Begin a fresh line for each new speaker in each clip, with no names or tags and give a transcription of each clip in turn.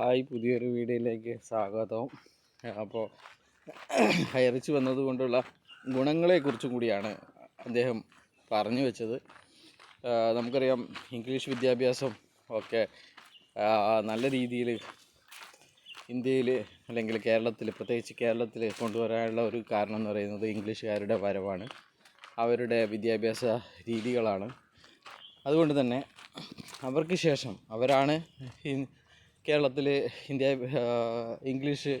Hi പുതിയൊരു വീഡിയോയിലേക്ക് സ്വാഗതം. അപ്പോൾ ഹയറിച്ച് വന്നതുകൊണ്ടുള്ള ഗുണങ്ങളെക്കുറിച്ചും കൂടിയാണ് അദ്ദേഹം പറഞ്ഞു വെച്ചത്. നമുക്കറിയാം ഇംഗ്ലീഷ് വിദ്യാഭ്യാസം ഒക്കെ നല്ല രീതിയിൽ ഇന്ത്യയിൽ അല്ലെങ്കിൽ കേരളത്തിൽ പ്രത്യേകിച്ച് കേരളത്തിൽ കൊണ്ടുവരാനുള്ള ഒരു കാരണം എന്ന് പറയുന്നത് ഇംഗ്ലീഷുകാരുടെ വരവാണ്. അവരുടെ വിദ്യാഭ്യാസ രീതികളാണ്. അതുകൊണ്ട് തന്നെ അവർക്ക് ശേഷം അവരാണ് കേരളത്തിൽ ഇന്ത്യ ഇംഗ്ലീഷ്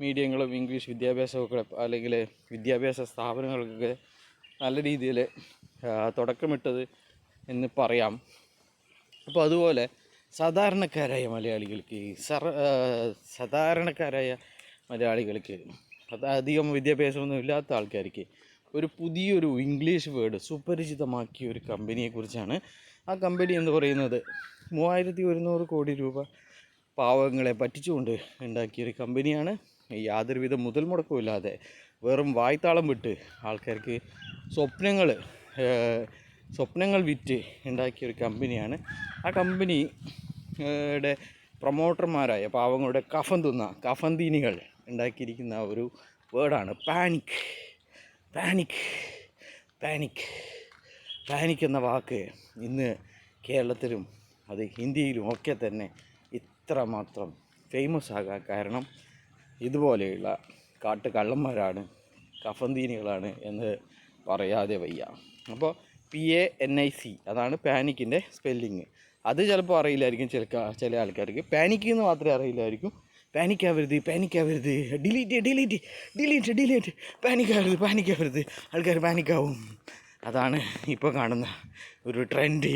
മീഡിയങ്ങളും ഇംഗ്ലീഷ് വിദ്യാഭ്യാസമൊക്കെ അല്ലെങ്കിൽ വിദ്യാഭ്യാസ സ്ഥാപനങ്ങൾക്കൊക്കെ നല്ല രീതിയിൽ തുടക്കമിട്ടത് എന്ന് പറയാം. അപ്പോൾ അതുപോലെ സാധാരണക്കാരായ മലയാളികൾക്ക് സർ സാധാരണക്കാരായ മലയാളികൾക്ക് അധികം വിദ്യാഭ്യാസമൊന്നും ഇല്ലാത്ത ആൾക്കാർക്ക് ഒരു പുതിയൊരു ഇംഗ്ലീഷ് വേർഡ് സുപരിചിതമാക്കിയ ഒരു കമ്പനിയെക്കുറിച്ചാണ് ആ കമ്പനി എന്ന് പറയുന്നത്. മൂവായിരത്തി ഒരുന്നൂറ് കോടി രൂപ പാവങ്ങളെ പറ്റിച്ചുകൊണ്ട് ഉണ്ടാക്കിയൊരു കമ്പനിയാണ്. യാതൊരുവിധ മുതൽ മുടക്കമില്ലാതെ വെറും വായ്ത്താളം വിട്ട് ആൾക്കാർക്ക് സ്വപ്നങ്ങൾ സ്വപ്നങ്ങൾ വിറ്റ് ഉണ്ടാക്കിയൊരു കമ്പനിയാണ്. ആ കമ്പനി യുടെ പ്രൊമോട്ടർമാരായ പാവങ്ങളുടെ കഫൻ തിന്ന കഫൻ തീനികൾ ഉണ്ടാക്കിയിരിക്കുന്ന ഒരു വേർഡാണ് പാനിക്. പാനിക് പാനിക് പാനിക് എന്ന വാക്ക് ഇന്ന് കേരളത്തിലും അത് ഹിന്ദിയിലും ഒക്കെ തന്നെ ഇത്രമാത്രം ഫേമസ് ആകാൻ കാരണം ഇതുപോലെയുള്ള കാട്ട് കള്ളന്മാരാണ് കഫന്തീനികളാണ് എന്ന് പറയാതെ വയ്യ. അപ്പോൾ P A N I C അതാണ് പാനിക്കിന്റെ സ്പെല്ലിങ് അത് ചിലപ്പോൾ അറിയില്ലായിരിക്കും ചില ചില ആൾക്കാർക്ക്. പാനിക്ക് എന്ന് മാത്രമേ അറിയില്ലായിരിക്കും. പാനിക്കാവരുത് പാനിക്കാവരുത് ഡിലീറ്റ് ഡിലീറ്റ് ഡിലീറ്റ് ഡിലീറ്റ് പാനിക്കാവരുത് പാനിക്കാവരുത് ആൾക്കാർ പാനിക്കാവും. അതാണ് ഇപ്പോൾ കാണുന്ന ഒരു ട്രെൻഡ്